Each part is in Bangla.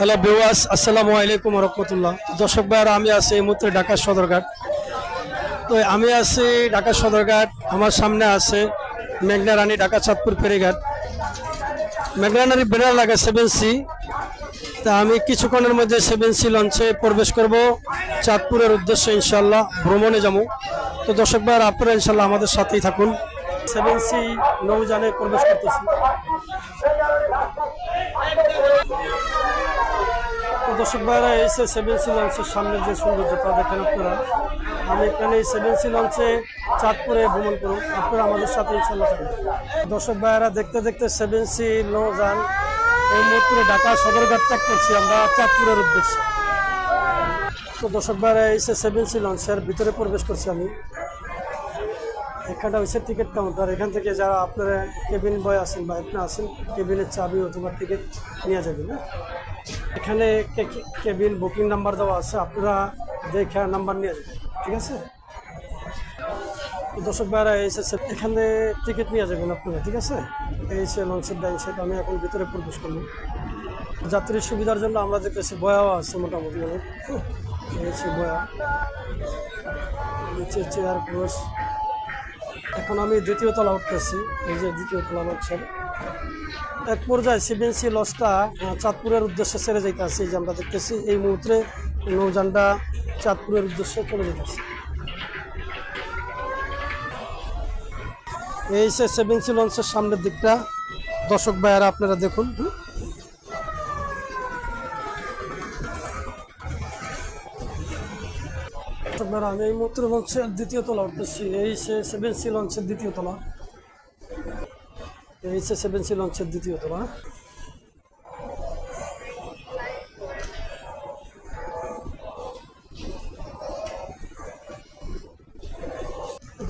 হ্যালো বেওয়াস আসসালামু আলাইকুম রহমতুল্লাহ দর্শক ভাইয়ারা, আমি আছি এই মুহূর্তে ঢাকা সদরঘাট। তো আমি আছি ঢাকা সদরঘাট। আমার সামনে আছে মেঘনা রানী ঢাকা চাঁদপুর ফেরিঘাট। মেঘনা রানী বেড়ার লাগে সেভেন সি তা আমি কিছুক্ষণের মধ্যে সেভেন সি লঞ্চে প্রবেশ করব। চাঁদপুরের উদ্দেশ্যে ইনশাল্লাহ ভ্রমণে যাব। তো দর্শক ভাইয়ারা, আপনারা ইনশাল্লাহ আমাদের সাথেই থাকুন। সেভেন সি নৌজানে প্রবেশ করতেছি। দর্শক ভাইরা এসে সেভেন সি লঞ্চের সামনে যে সৌন্দর্যতা দেখেন আপনারা, আমি এখানে সেভেন সি লঞ্চে চাঁদপুরে ভ্রমণ করুন আপনারা আমাদের সাথে ইনশাল্লাহ থাকবেন। দর্শক ভাইরা, দেখতে দেখতে সেভেন সি নৌযান এই মুহূর্তে ঢাকা সদরঘাট ত্যাগ করছি আমরা চাঁদপুরের উদ্দেশ্যে। তো দর্শক ভাইরা এসে সেভেন সি লঞ্চের ভিতরে প্রবেশ করছি আমি। এখানটা হচ্ছে টিকিট কাউন্টার এখান থেকে যারা আপনারা কেবিন বয় আছেন বা আপনি আছেন, কেবিনের চাবি অথবা টিকিট নিয়ে যাবেন হ্যাঁ? এখানে কেবিন বুকিং নাম্বার দেওয়া আছে, আপনারা দেখে নাম্বার নিয়ে যাবেন, ঠিক আছে? দর্শক ভাইরা এসেছে এখানে টিকিট নিয়ে যাবেন আপনারা, ঠিক আছে? এই সে লঞ্চের ডাইন আমি এখন ভিতরে প্রবেশ করলাম। যাত্রীর সুবিধার জন্য আমরা দেখতেছি বয়াও আছে মোটামুটি অনেক হ্যাঁ? এই সে বয়া চেয়ার ক্রোশ এখন আমি দ্বিতীয় তলা উঠতেছি এই যে দ্বিতীয় তলা হচ্ছে এক পর্যায়ে সিবিএনসি আহ, চাঁদপুরের উদ্দেশ্যে ছেড়ে যাইতেছে যে আমরা দেখতেছি এই মুহূর্তে নৌযানটা চাঁদপুরের উদ্দেশ্যে চলে যেতেছে এই সে সেভেন্সি লঞ্চের সামনের দিকটা দর্শক ভাইয়ারা আপনারা দেখুন দর্শক আমি এই মুহূর্তে লঞ্চের দ্বিতীয় তলা উঠতেছি। এই সেভেন সি লঞ্চের দ্বিতীয় তলা। এই সেভেন সি লঞ্চের দ্বিতীয় তলা।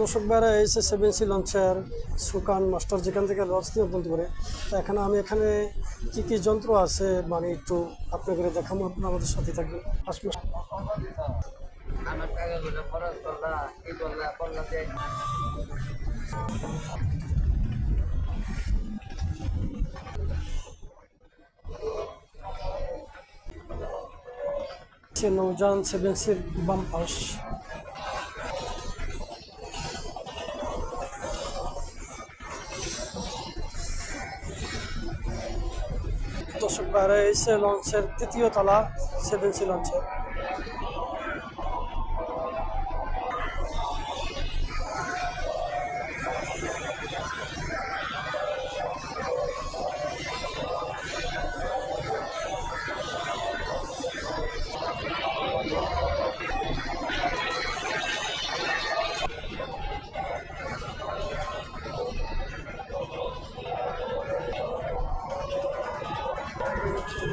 দর্শক ভাইরা, এই সে সেভেন সি লঞ্চের সুকান মাস্টার যেখান থেকে লঞ্চ নিয়ন্ত্রণ করে, তো এখানে আমি এখানে কি কি যন্ত্র আছে মানে একটু আপনাদের দেখাবো, আপনারা আমাদের সাথে আমার টাকাগুলো খরচ করলা এই করলা করলা নৌজান সেভেন সির বাম পাশ। দর্শক বাইরে এসে লঞ্চের তৃতীয় তলা লঞ্চের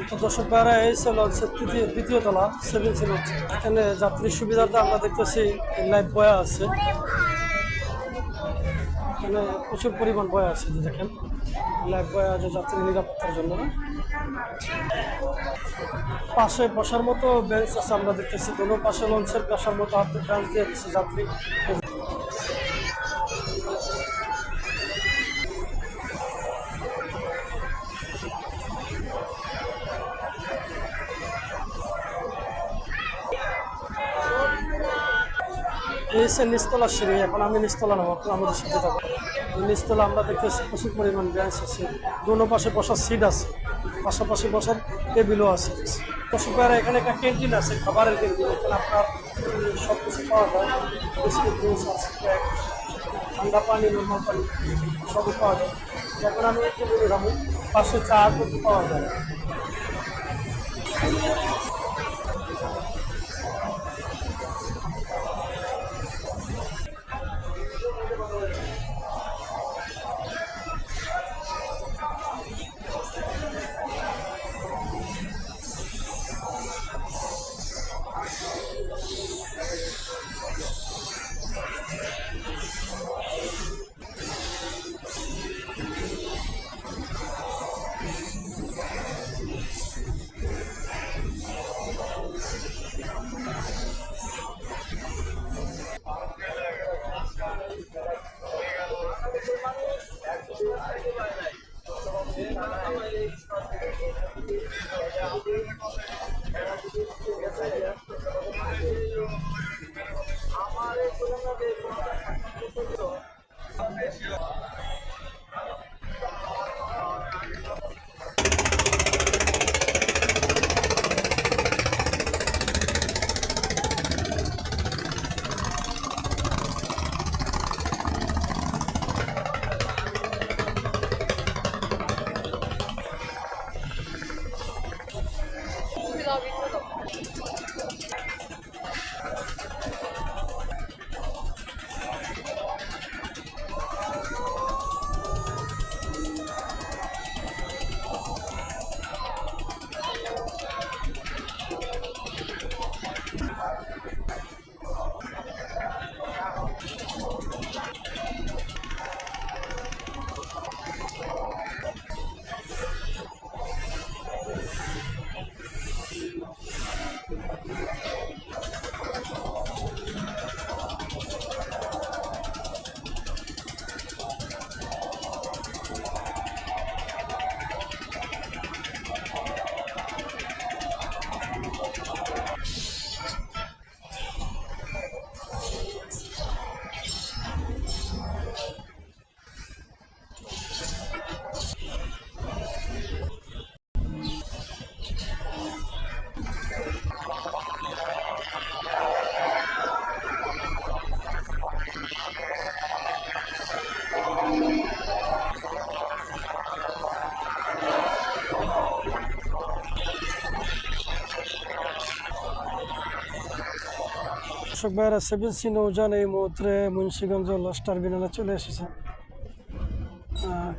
তো দর্শক এসে লঞ্চের তৃতীয় দ্বিতীয় তলা সেভেন সি লঞ্চ এখানে যাত্রীর সুবিধাতে আমরা দেখতেছি লাইভ বয়া আছে। এখানে প্রচুর পরিমাণ বয়া আছে যে দেখেন। লাইভ বয়া আছে যাত্রী নিরাপত্তার জন্য। পাশে বসার মতো বেঞ্চ আছে, আমরা দেখতেছি। কোনো পাশে লঞ্চের বসার মতো হাতে বেঞ্চ দিয়ে দিচ্ছে যাত্রী। এই নিস্তলা সিঁড়ি, এখন আমি নিস্তলা আপনারা আমাদের সাথে থাকব নিস্তলা আমরা দেখতেছি প্রচুর পরিমাণ বেঞ্চ আছে। দোনো পাশে বসার সিট আছে, পাশাপাশি বসার টেবিলও আছে। পশুপায়ের এখানে একটা ক্যান্টিন আছে, খাবারের ক্যান্টিন এখানে আপনার সব কিছু পাওয়া যায়। বিস্কুট জুস আছে ঠান্ডা পানি, নর্মাল পানি, সবই পাওয়া যায়। এখন আমি একটু বলে খাব পাশে চা পাওয়া যায়। দর্শক ভাইরা সেভেন সি নৌজান এই মুহূর্তে মুন্সিগঞ্জ লস টার্মিনালে চলে এসেছে।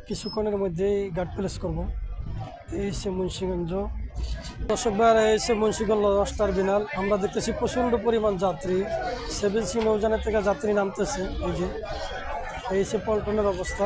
কিছুক্ষণের মধ্যেই গার্ড প্লেস করব। এই সে মুন্সিগঞ্জ। দর্শক ভাইরা এই সে মুন্সিগঞ্জ লস টার্মিনাল আমরা দেখতেছি প্রচণ্ড পরিমাণ যাত্রী। সেভেন সি নৌজানের থেকে যাত্রী নামতেছে, এই যে। এই সে পল্টনের অবস্থা।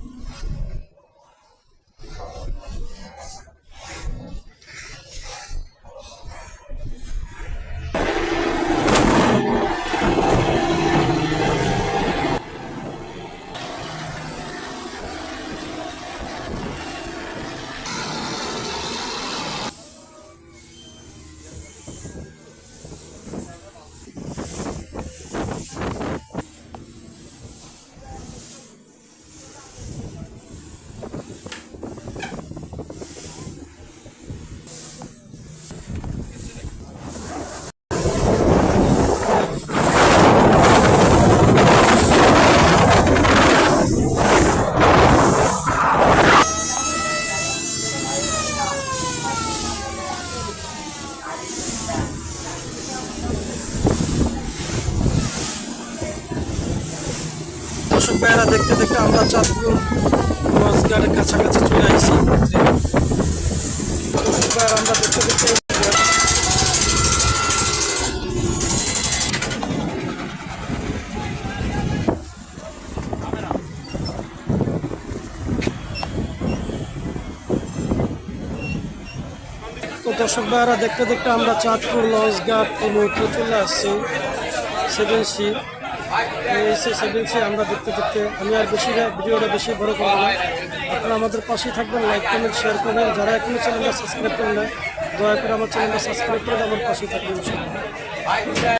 চাঁদপুর রোজগারের কাছাকাছি চলে আসি আমরা দেখতে দেখতে দর্শক ভাইরা দেখতে দেখতে আমরা চাঁদপুর লঞ্চঘাট এই মুহূর্তে চলে আসছি। সেভেন সি এই সে আমরা দেখতে দেখতে আমি আর বেশি ভিডিওটা বেশি বড় করব না আপনারা আমাদের পাশেই থাকবেন লাইক কমেন্ট শেয়ার করবেন যারা এখনও চ্যানেলটা সাবস্ক্রাইব করেন না, দয়া করে আমার চ্যানেলটা সাবস্ক্রাইব করে আমার পাশেই থাকবেন।